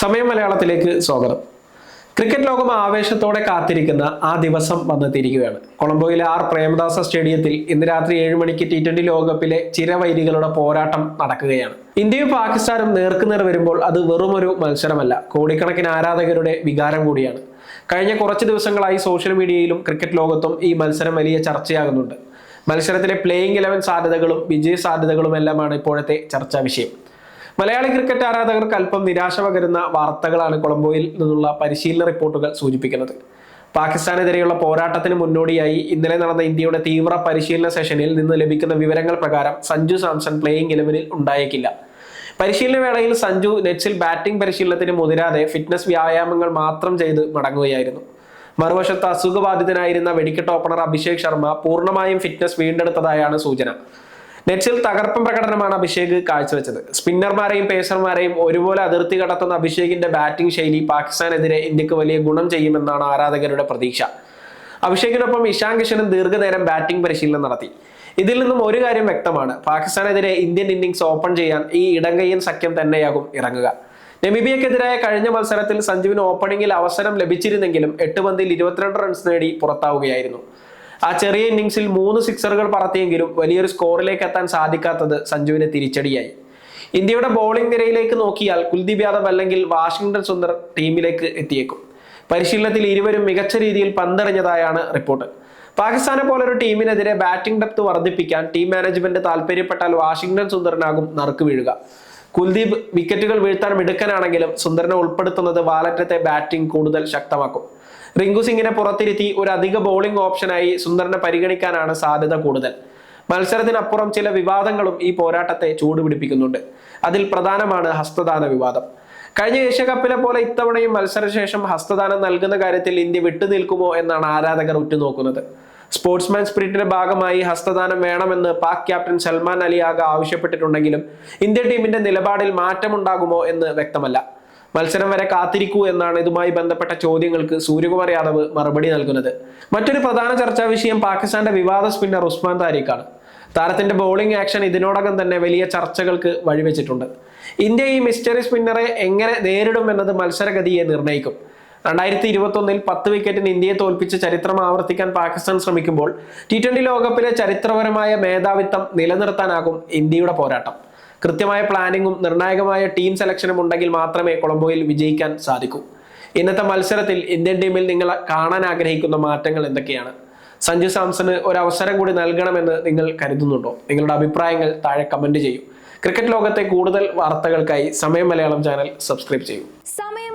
സമയം മലയാളത്തിലേക്ക് സ്വാഗതം. ക്രിക്കറ്റ് ലോകം ആവേശത്തോടെ കാത്തിരിക്കുന്ന ആ ദിവസം വന്നെത്തിയിരിക്കുകയാണ്. കൊളംബോയിലെ ആർ പ്രേമദാസ സ്റ്റേഡിയത്തിൽ ഇന്ന് രാത്രി ഏഴ് മണിക്ക് ടി ട്വന്റി ലോകകപ്പിലെ ചിരവൈരികളുടെ പോരാട്ടം നടക്കുകയാണ്. ഇന്ത്യയും പാകിസ്ഥാനും നേർക്കുനേർ വരുമ്പോൾ അത് വെറുമൊരു മത്സരമല്ല കോടിക്കണക്കിന് ആരാധകരുടെ വികാരം കൂടിയാണ്. കഴിഞ്ഞ കുറച്ച് ദിവസങ്ങളായി സോഷ്യൽ മീഡിയയിലും ക്രിക്കറ്റ് ലോകത്തും ഈ മത്സരം വലിയ ചർച്ചയാകുന്നുണ്ട്. മത്സരത്തിലെ പ്ലേയിങ് ഇലവൻ സാധ്യതകളും വിജയ സാധ്യതകളും എല്ലാമാണ് ഇപ്പോഴത്തെ ചർച്ചാ വിഷയം. മലയാളി ക്രിക്കറ്റ് ആരാധകർക്ക് അല്പം നിരാശ പകരുന്ന വാർത്തകളാണ് കൊളംബോയിൽ നിന്നുള്ള പരിശീലന റിപ്പോർട്ടുകൾ സൂചിപ്പിക്കുന്നത്. പാകിസ്ഥാനെതിരെയുള്ള പോരാട്ടത്തിന് മുന്നോടിയായി ഇന്നലെ നടന്ന ഇന്ത്യയുടെ തീവ്ര പരിശീലന സെഷനിൽ നിന്ന് ലഭിക്കുന്ന വിവരങ്ങൾ പ്രകാരം സഞ്ജു സാംസൺ പ്ലേയിങ് ഇലവനിൽ ഉണ്ടായേക്കില്ല. പരിശീലന വേളയിൽ സഞ്ജു നെറ്റ്സിൽ ബാറ്റിംഗ് പരിശീലനത്തിന് മുതിരാതെ ഫിറ്റ്നസ് വ്യായാമങ്ങൾ മാത്രം ചെയ്ത് മടങ്ങുകയായിരുന്നു. മറുവശത്ത് അസുഖബാധിതനായിരുന്ന വെടിക്കെട്ട് ഓപ്പണർ അഭിഷേക് ശർമ്മ പൂർണമായും ഫിറ്റ്നസ് വീണ്ടെടുത്തതായാണ് സൂചന. നെറ്റ്സിൽ തകർപ്പൻ പ്രകടനമാണ് അഭിഷേക് കാഴ്ചവെച്ചത്. സ്പിന്നർമാരെയും പേസർമാരെയും ഒരുപോലെ അതിർത്തി കടത്തുന്ന അഭിഷേകിന്റെ ബാറ്റിംഗ് ശൈലി പാകിസ്ഥാനെതിരെ ഇന്ത്യയ്ക്ക് വലിയ ഗുണം ചെയ്യുമെന്നാണ് ആരാധകരുടെ പ്രതീക്ഷ. അഭിഷേകിനൊപ്പം ഇഷാൻ കിഷനും ദീർഘനേരം ബാറ്റിംഗ് പരിശീലനം നടത്തി. ഇതിൽ നിന്നും ഒരു കാര്യം വ്യക്തമാണ്. പാകിസ്ഥാനെതിരെ ഇന്ത്യൻ ഇന്നിംഗ്സ് ഓപ്പൺ ചെയ്യാൻ ഈ ഇടങ്കയ്യൻ സഖ്യം തന്നെയാകും ഇറങ്ങുക. നമീബിയക്കെതിരായ കഴിഞ്ഞ മത്സരത്തിൽ സഞ്ജുവിന് ഓപ്പണിംഗിൽ അവസരം ലഭിച്ചിരുന്നെങ്കിലും എട്ട് പന്തിൽ ഇരുപത്തിരണ്ട് റൺസ് നേടി പുറത്താവുകയായിരുന്നു. ആ ചെറിയ ഇന്നിങ്സിൽ മൂന്ന് സിക്സറുകൾ പറത്തിയെങ്കിലും വലിയൊരു സ്കോറിലേക്ക് എത്താൻ സാധിക്കാത്തത് സഞ്ജുവിന് തിരിച്ചടിയായി. ഇന്ത്യയുടെ ബോളിംഗ് നിരയിലേക്ക് നോക്കിയാൽ കുൽദീപ് യാദവ് അല്ലെങ്കിൽ വാഷിംഗ്ടൺ സുന്ദർ ടീമിലേക്ക് എത്തിയേക്കും. പരിശീലനത്തിൽ ഇരുവരും മികച്ച രീതിയിൽ പന്തെറിഞ്ഞതായാണ് റിപ്പോർട്ട്. പാകിസ്ഥാനെ പോലൊരു ടീമിനെതിരെ ബാറ്റിംഗ് ഡെപ്ത് വർദ്ധിപ്പിക്കാൻ ടീം മാനേജ്മെന്റ് താല്പര്യപ്പെട്ടാൽ വാഷിംഗ്ടൺ സുന്ദറിനാകും നറുക്ക് വീഴുക. കുൽദീപ് വിക്കറ്റുകൾ വീഴ്ത്താൻ മിടുക്കനാണെങ്കിലും സുന്ദരനെ ഉൾപ്പെടുത്തുന്നത് വാലറ്റത്തെ ബാറ്റിംഗ് കൂടുതൽ ശക്തമാക്കും. റിങ്കു സിംഗിനെ പുറത്തിരുത്തി ഒരു അധിക ബോളിംഗ് ഓപ്ഷനായി സുന്ദരനെ പരിഗണിക്കാനാണ് സാധ്യത കൂടുതൽ. മത്സരത്തിനപ്പുറം ചില വിവാദങ്ങളും ഈ പോരാട്ടത്തെ ചൂടുപിടിപ്പിക്കുന്നുണ്ട്. അതിൽ പ്രധാനമാണ് ഹസ്തദാന വിവാദം. കഴിഞ്ഞ ഏഷ്യ കപ്പിലെ പോലെ ഇത്തവണയും മത്സരശേഷം ഹസ്തദാനം നൽകുന്ന കാര്യത്തിൽ ഇന്ത്യ വിട്ടുനിൽക്കുമോ എന്നാണ് ആരാധകർ ഉറ്റുനോക്കുന്നത്. സ്പോർട്സ്മാൻ സ്പിരിറ്റിന്റെ ഭാഗമായി ഹസ്തദാനം വേണമെന്ന് പാക് ക്യാപ്റ്റൻ സൽമാൻ അലി ആഗ ആവശ്യപ്പെട്ടിട്ടുണ്ടെങ്കിലും ഇന്ത്യൻ ടീമിന്റെ നിലപാടിൽ മാറ്റമുണ്ടാകുമോ എന്ന് വ്യക്തമല്ല. മത്സരം വരെ കാത്തിരിക്കൂ എന്നാണ് ഇതുമായി ബന്ധപ്പെട്ട ചോദ്യങ്ങൾക്ക് സൂര്യകുമാർ യാദവ് മറുപടി നൽകുന്നത്. മറ്റൊരു പ്രധാന ചർച്ചാ വിഷയം പാകിസ്ഥാന്റെ വിവാദ സ്പിന്നർ ഉസ്മാൻ താരിഖാണ്. താരത്തിന്റെ ബോളിംഗ് ആക്ഷൻ ഇതിനോടകം തന്നെ വലിയ ചർച്ചകൾക്ക് വഴിവെച്ചിട്ടുണ്ട്. ഇന്ത്യ ഈ മിസ്റ്ററി സ്പിന്നറെ എങ്ങനെ നേരിടും എന്നത് മത്സരഗതിയെ നിർണയിക്കും. രണ്ടായിരത്തി ഇരുപത്തൊന്നിൽ പത്ത് വിക്കറ്റിന് ഇന്ത്യയെ തോൽപ്പിച്ച് ചരിത്രം ആവർത്തിക്കാൻ പാകിസ്ഥാൻ ശ്രമിക്കുമ്പോൾ ടി ട്വന്റി ലോകകപ്പിലെ ചരിത്രപരമായ മേധാവിത്വം നിലനിർത്താനാകും ഇന്ത്യയുടെ പോരാട്ടം. കൃത്യമായ പ്ലാനിങ്ങും നിർണായകമായ ടീം സെലക്ഷനും ഉണ്ടെങ്കിൽ മാത്രമേ കൊളംബോയിൽ വിജയിക്കാൻ സാധിക്കൂ. ഇന്നത്തെ മത്സരത്തിൽ ഇന്ത്യൻ ടീമിൽ നിങ്ങൾ കാണാൻ ആഗ്രഹിക്കുന്ന മാറ്റങ്ങൾ എന്തൊക്കെയാണ്? സഞ്ജു സാംസന് ഒരു അവസരം കൂടി നൽകണമെന്ന് നിങ്ങൾ കരുതുന്നുണ്ടോ? നിങ്ങളുടെ അഭിപ്രായങ്ങൾ താഴെ കമന്റ് ചെയ്യൂ. ക്രിക്കറ്റ് ലോകത്തെ കൂടുതൽ വാർത്തകൾക്കായി സമയം മലയാളം ചാനൽ സബ്സ്ക്രൈബ് ചെയ്യൂ. Samayam